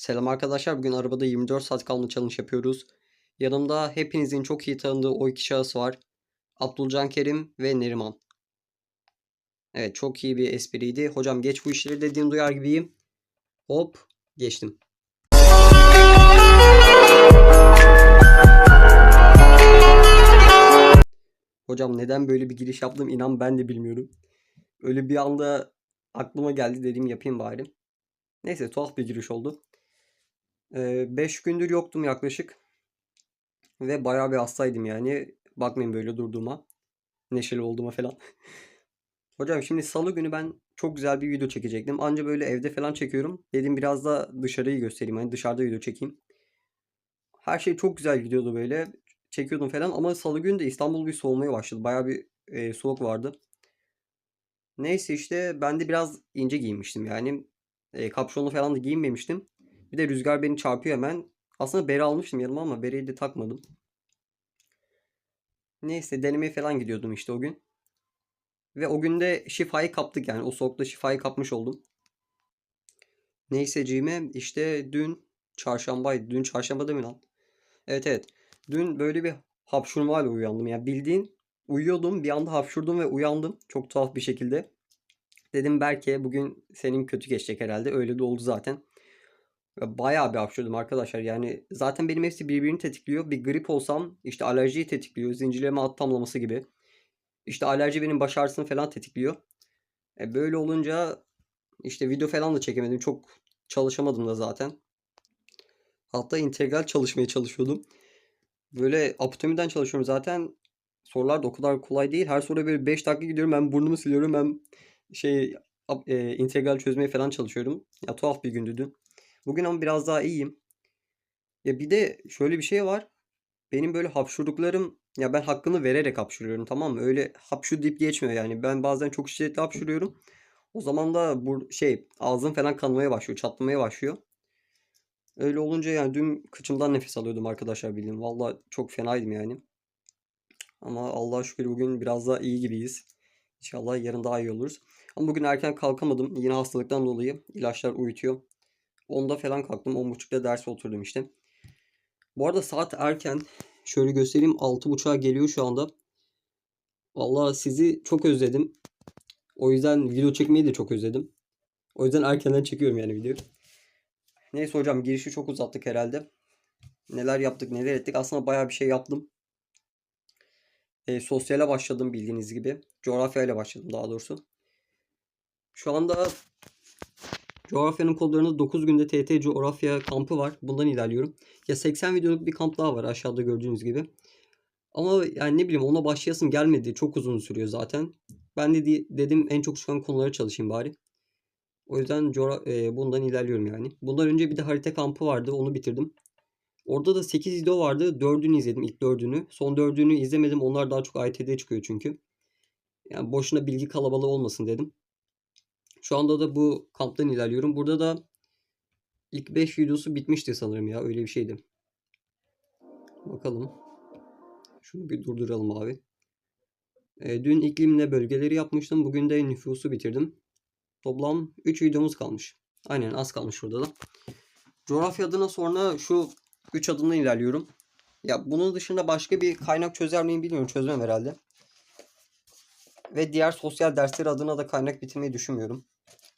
Selam arkadaşlar. Bugün arabada 24 saat kalma challenge yapıyoruz. Yanımda hepinizin çok iyi tanıdığı o iki şahıs var. Abdülcan Kerim ve Neriman. Evet çok iyi bir espriydi. Hocam geç bu işleri dediğim duyar gibiyim. Hop geçtim. Hocam neden böyle bir giriş yaptım inan ben de bilmiyorum. Öyle bir anda aklıma geldi dedim yapayım bari. Neyse tuhaf bir giriş oldu. 5 gündür yoktum yaklaşık. Ve bayağı bir hastaydım yani. Bakmayın böyle durduğuma. Neşeli olduğuma falan. Hocam şimdi salı günü ben çok güzel bir video çekecektim. Anca böyle evde falan çekiyorum. Dedim biraz da dışarıyı göstereyim. Hani dışarıda video çekeyim. Her şey çok güzel gidiyordu böyle. Çekiyordum falan ama salı günü de İstanbul bir soğumaya başladı. Bayağı bir e, soğuk vardı. Neyse işte ben de biraz ince giyinmiştim yani. E, kapşonlu falan da giyinmemiştim. Bir de rüzgar beni çarpıyor hemen. Aslında bere almıştım yanıma ama bereyi de takmadım. Neyse denemeye falan gidiyordum işte o gün. Ve o günde şifayı kaptık yani. O soğukta şifayı kapmış oldum. Neyseciğime işte dün çarşambaydı. Dün çarşamba değil mi lan? Evet evet. Dün böyle bir hapşurmayla uyandım. Yani bildiğin uyuyordum. Bir anda hapşurdum ve uyandım. Çok tuhaf bir şekilde. Dedim belki bugün senin kötü geçecek herhalde. Öyle de oldu zaten. Bayağı bir hapşurdum arkadaşlar. Yani zaten benim hepsi birbirini tetikliyor. Bir grip olsam işte alerjiyi tetikliyor. Zincirleme at tamlaması gibi. İşte alerji benim baş ağrısını falan tetikliyor. E böyle olunca işte video falan da çekemedim. Çok çalışamadım da zaten. Hatta integral çalışmaya çalışıyordum. Böyle apotomiden çalışıyorum zaten. Sorular da o kadar kolay değil. Her soruya böyle 5 dakika gidiyorum. Ben burnumu siliyorum. Ben şey e, integral çözmeye falan çalışıyorum. Ya tuhaf bir gündü dün. Bugün ama biraz daha iyiyim. Ya bir de şöyle bir şey var. Benim böyle hapşurduklarım ya ben hakkını vererek hapşuruyorum tamam mı? Öyle hapşu deyip geçmiyor yani. Ben bazen çok şiddetli hapşuruyorum. O zaman da bu şey ağzım falan kanamaya başlıyor, çatlamaya başlıyor. Öyle olunca yani dün kıçımdan nefes alıyordum arkadaşlar bildiğin. Vallahi çok fenaydım yani. Ama Allah'a şükür bugün biraz daha iyi gibiyiz. İnşallah yarın daha iyi oluruz. Ama bugün erken kalkamadım. Yine hastalıktan dolayı ilaçlar uyutuyor. 10'da falan kalktım. 10.30'da derse oturdum işte. Bu arada saat erken. Şöyle göstereyim. 6.30'a geliyor şu anda. Vallahi sizi çok özledim. O yüzden video çekmeyi de çok özledim. O yüzden erkenden çekiyorum yani videoyu. Neyse hocam girişi çok uzattık herhalde. Neler yaptık neler ettik. Aslında bayağı bir şey yaptım. E, sosyale başladım bildiğiniz gibi. Coğrafyayla başladım daha doğrusu. Şu anda coğrafyanın kodlarında 9 günde TT coğrafya kampı var. Bundan ilerliyorum. Ya 80 videoluk bir kamp daha var aşağıda gördüğünüz gibi. Ama yani ne bileyim ona başlayasım gelmedi. Çok uzun sürüyor zaten. Ben de di- dedim en çok çıkan konulara çalışayım bari. O yüzden e, bundan ilerliyorum yani. Bundan önce bir de harita kampı vardı. Onu bitirdim. Orada da 8 video vardı. 4'ünü izledim. ilk 4'ünü. Son 4'ünü izlemedim. Onlar daha çok AYT'de çıkıyor çünkü. Yani boşuna bilgi kalabalığı olmasın dedim. Şu anda da bu kamptan ilerliyorum. Burada da ilk 5 videosu bitmişti sanırım ya. Öyle bir şeydi. Bakalım. Şunu bir durduralım abi. E, dün iklimle bölgeleri yapmıştım. Bugün de nüfusu bitirdim. Toplam 3 videomuz kalmış. Aynen az kalmış şurada da. Coğrafya adına sonra şu 3 adımdan ilerliyorum. Ya bunun dışında başka bir kaynak çözer miyim bilmiyorum. Çözmem herhalde. Ve diğer sosyal dersler adına da kaynak bitirmeyi düşünmüyorum.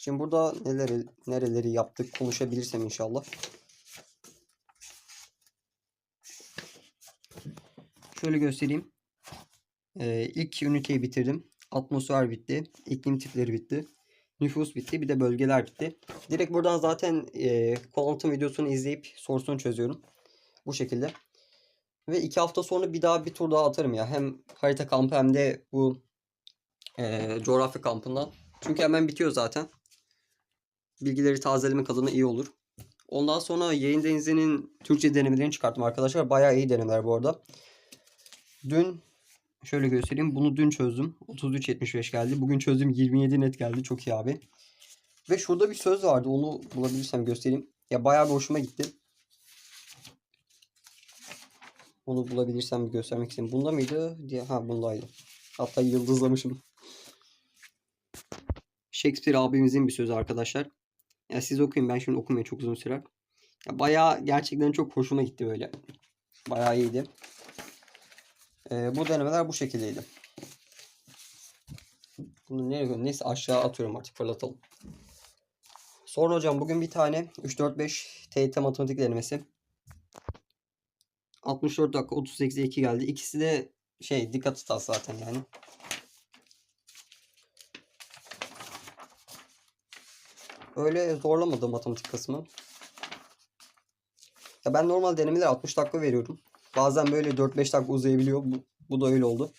Şimdi burada neleri nereleri yaptık konuşabilirsem inşallah. Şöyle göstereyim. Ee, ilk üniteyi bitirdim. Atmosfer bitti. iklim tipleri bitti. Nüfus bitti. Bir de bölgeler bitti. Direkt buradan zaten e, kuantum videosunu izleyip sorusunu çözüyorum. Bu şekilde. Ve iki hafta sonra bir daha bir tur daha atarım ya. Hem harita kampı hem de bu e, coğrafya kampından. Çünkü hemen bitiyor zaten. Bilgileri tazelemek adına iyi olur. Ondan sonra yayın denizinin Türkçe denemelerini çıkarttım arkadaşlar. Bayağı iyi denemeler bu arada. Dün şöyle göstereyim. Bunu dün çözdüm. 33.75 geldi. Bugün çözdüm 27 net geldi. Çok iyi abi. Ve şurada bir söz vardı. Onu bulabilirsem göstereyim. Ya bayağı bir hoşuma gitti. Onu bulabilirsem bir göstermek istedim. Bunda mıydı? Diye ha bundaydı. Hatta yıldızlamışım. Shakespeare abimizin bir sözü arkadaşlar. Ya siz okuyun ben şimdi okumaya çok uzun sürer. Ya bayağı gerçekten çok hoşuma gitti böyle. Bayağı iyiydi. Ee, bu denemeler bu şekildeydi. Bunu nereye koyayım? Neyse aşağı atıyorum artık fırlatalım. Sonra hocam bugün bir tane 3-4-5 TYT matematik denemesi. 64 dakika 38'e 2 geldi. İkisi de şey dikkat hatası zaten yani. Öyle zorlamadı matematik kısmı. Ya ben normal denemeler 60 dakika veriyorum. Bazen böyle 4-5 dakika uzayabiliyor. Bu, bu da öyle oldu.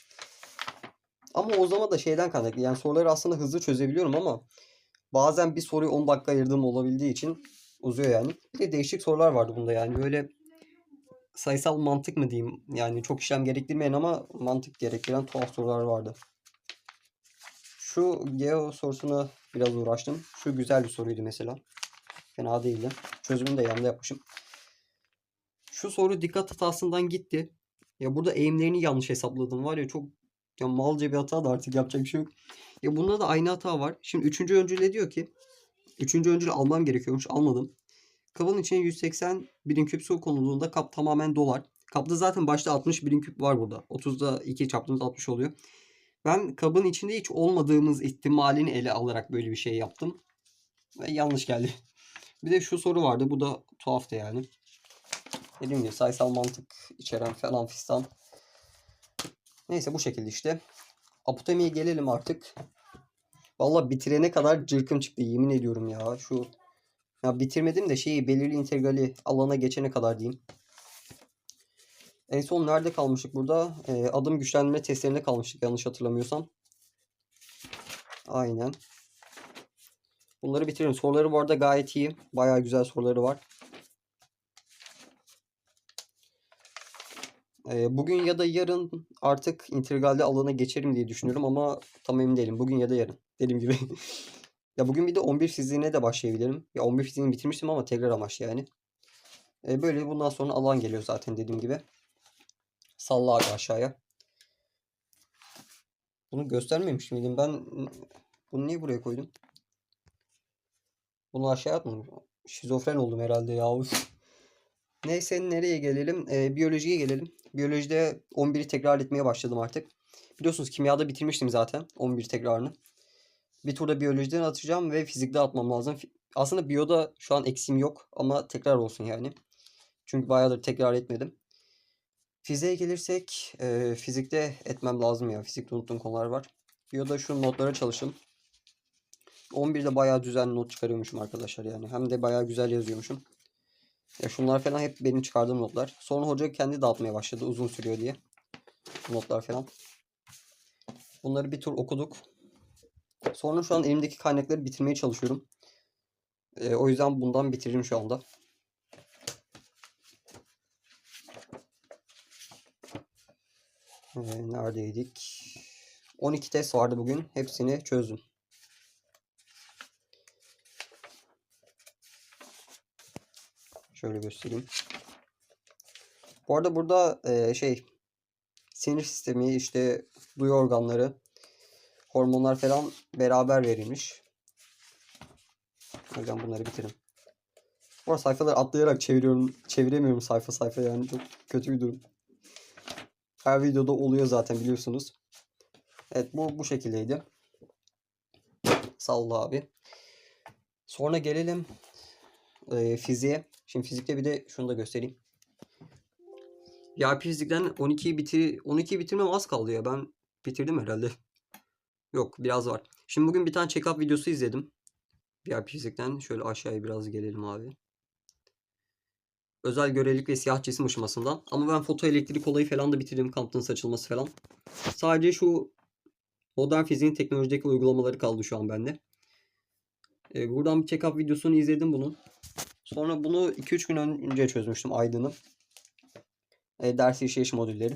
Ama o zaman da şeyden kaynaklı. Yani soruları aslında hızlı çözebiliyorum ama bazen bir soruyu 10 dakika ayırdığım olabildiği için uzuyor yani. Bir de değişik sorular vardı bunda yani. Böyle sayısal mantık mı diyeyim? Yani çok işlem gerektirmeyen ama mantık gerektiren tuhaf sorular vardı. Şu geo sorusuna biraz uğraştım. Şu güzel bir soruydu mesela. Fena değildi. Çözümünü de yanında yapmışım. Şu soru dikkat hatasından gitti. Ya burada eğimlerini yanlış hesapladım var ya çok ya malca bir hata da artık yapacak bir şey yok. Ya bunda da aynı hata var. Şimdi üçüncü öncüle diyor ki üçüncü öncülü almam gerekiyormuş. Almadım. Kabın içine 180 birim küp su konulduğunda kap tamamen dolar. Kapta zaten başta 60 birim küp var burada. 30'da 2 çarptığımız 60 oluyor. Ben kabın içinde hiç olmadığımız ihtimalini ele alarak böyle bir şey yaptım. Ve yanlış geldi. Bir de şu soru vardı. Bu da tuhaftı yani. Dediğim gibi sayısal mantık içeren falan fistan. Neyse bu şekilde işte. Apotemiye gelelim artık. Valla bitirene kadar cırkım çıktı yemin ediyorum ya. Şu ya bitirmedim de şeyi belirli integrali alana geçene kadar diyeyim. En son nerede kalmıştık burada? Ee, adım güçlendirme testlerinde kalmıştık yanlış hatırlamıyorsam. Aynen. Bunları bitirelim. Soruları bu arada gayet iyi. Bayağı güzel soruları var. Ee, bugün ya da yarın artık integralde alana geçerim diye düşünüyorum ama tam emin değilim. Bugün ya da yarın. Dediğim gibi. ya bugün bir de 11 fiziğine de başlayabilirim. Ya 11 fiziğini bitirmiştim ama tekrar amaçlı yani. Ee, böyle bundan sonra alan geliyor zaten dediğim gibi. Salla abi aşağıya. Bunu göstermemiş miydim? Ben bunu niye buraya koydum? Bunu aşağıya atmadım. Şizofren oldum herhalde ya. Neyse nereye gelelim? Ee, biyolojiye gelelim. Biyolojide 11'i tekrar etmeye başladım artık. Biliyorsunuz kimyada bitirmiştim zaten 11 tekrarını. Bir turda biyolojiden atacağım ve fizikte atmam lazım. Aslında biyoda şu an eksiğim yok ama tekrar olsun yani. Çünkü bayağıdır tekrar etmedim. Fiziğe gelirsek e, fizikte etmem lazım ya. Fizikte unuttuğum konular var. Biyoda şu notlara çalıştım. 11'de bayağı düzenli not çıkarıyormuşum arkadaşlar yani. Hem de bayağı güzel yazıyormuşum. Ya şunlar falan hep benim çıkardığım notlar. Sonra hoca kendi dağıtmaya başladı uzun sürüyor diye. Notlar falan. Bunları bir tur okuduk. Sonra şu an elimdeki kaynakları bitirmeye çalışıyorum. Ee, o yüzden bundan bitiririm şu anda. Neredeydik? 12 test vardı bugün. Hepsini çözdüm. Şöyle göstereyim. Bu arada burada e, şey sinir sistemi işte duyu organları hormonlar falan beraber verilmiş. Hocam bunları bitirin. Bu arada sayfaları atlayarak çeviriyorum. Çeviremiyorum sayfa sayfa yani çok kötü bir durum. Her videoda oluyor zaten biliyorsunuz. Evet bu bu şekildeydi. Salla abi. Sonra gelelim e, fiziğe. Şimdi fizikte bir de şunu da göstereyim. Ya fizikten 12'yi bitir 12'yi bitirmem az kaldı ya. Ben bitirdim herhalde. Yok biraz var. Şimdi bugün bir tane check-up videosu izledim. VIP fizikten. Şöyle aşağıya biraz gelelim abi. Özel görelilik ve siyah cisim ışımasından. Ama ben fotoelektrik olayı falan da bitirdim. Kamptın açılması falan. Sadece şu modern fiziğin teknolojideki uygulamaları kaldı şu an bende. Ee, buradan bir check-up videosunu izledim bunun. Sonra bunu 2-3 gün önce çözmüştüm Aydın'ı. E, ders işleyiş modülleri.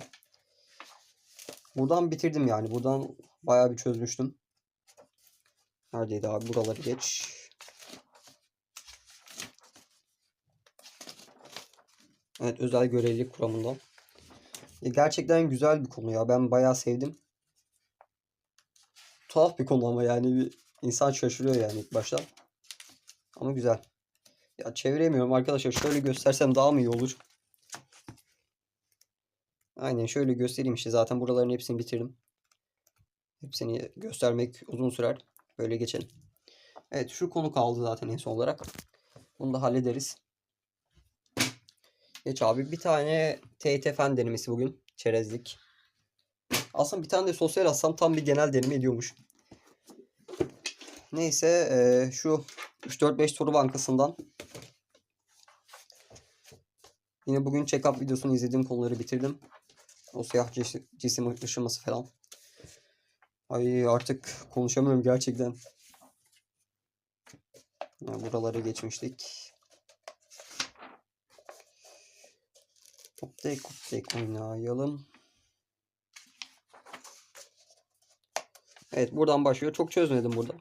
Buradan bitirdim yani. Buradan bayağı bir çözmüştüm. Neredeydi abi? Buraları geç. Evet özel görevlilik kuramından. E, gerçekten güzel bir konu ya. Ben bayağı sevdim. Tuhaf bir konu ama yani bir insan şaşırıyor yani ilk başta. Ama güzel. Ya çeviremiyorum arkadaşlar. Şöyle göstersem daha mı iyi olur? Aynen şöyle göstereyim işte. Zaten buraların hepsini bitirdim. Hepsini göstermek uzun sürer. Böyle geçelim. Evet şu konu kaldı zaten en son olarak. Bunu da hallederiz. Geç abi. Bir tane TYT fen denemesi bugün. Çerezlik. Aslında bir tane de sosyal atsam tam bir genel deneme ediyormuş. Neyse eee, şu 3-4-5 soru bankasından yine bugün check-up videosunu izlediğim konuları bitirdim. O siyah cis- cisim ışıması falan. Ay artık konuşamıyorum gerçekten. Ya buralara geçmiştik. Hoptek hoptek oynayalım. Evet buradan başlıyor. Çok çözmedim burada.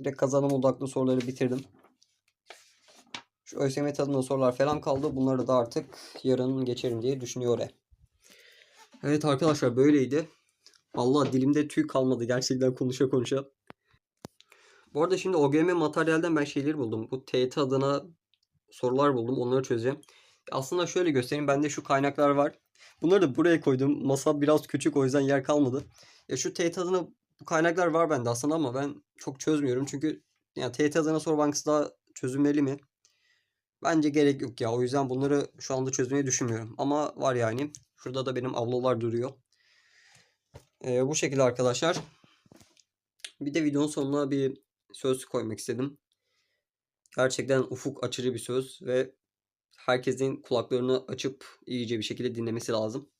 Direkt kazanım odaklı soruları bitirdim. Şu ÖSYM tadında sorular falan kaldı. Bunları da artık yarın geçerim diye düşünüyorum. Evet arkadaşlar böyleydi. Allah dilimde tüy kalmadı gerçekten konuşa konuşa. Bu arada şimdi OGM materyalden ben şeyleri buldum. Bu TYT adına sorular buldum. Onları çözeceğim. Aslında şöyle göstereyim. Bende şu kaynaklar var. Bunları da buraya koydum. Masa biraz küçük o yüzden yer kalmadı. Ya şu TYT adına bu kaynaklar var bende aslında ama ben çok çözmüyorum. Çünkü yani TYT adına soru bankası daha çözülmeli mi? Bence gerek yok ya. O yüzden bunları şu anda çözmeyi düşünmüyorum. Ama var yani. Şurada da benim ablolar duruyor. Ee, bu şekilde arkadaşlar. Bir de videonun sonuna bir söz koymak istedim. Gerçekten ufuk açıcı bir söz ve herkesin kulaklarını açıp iyice bir şekilde dinlemesi lazım.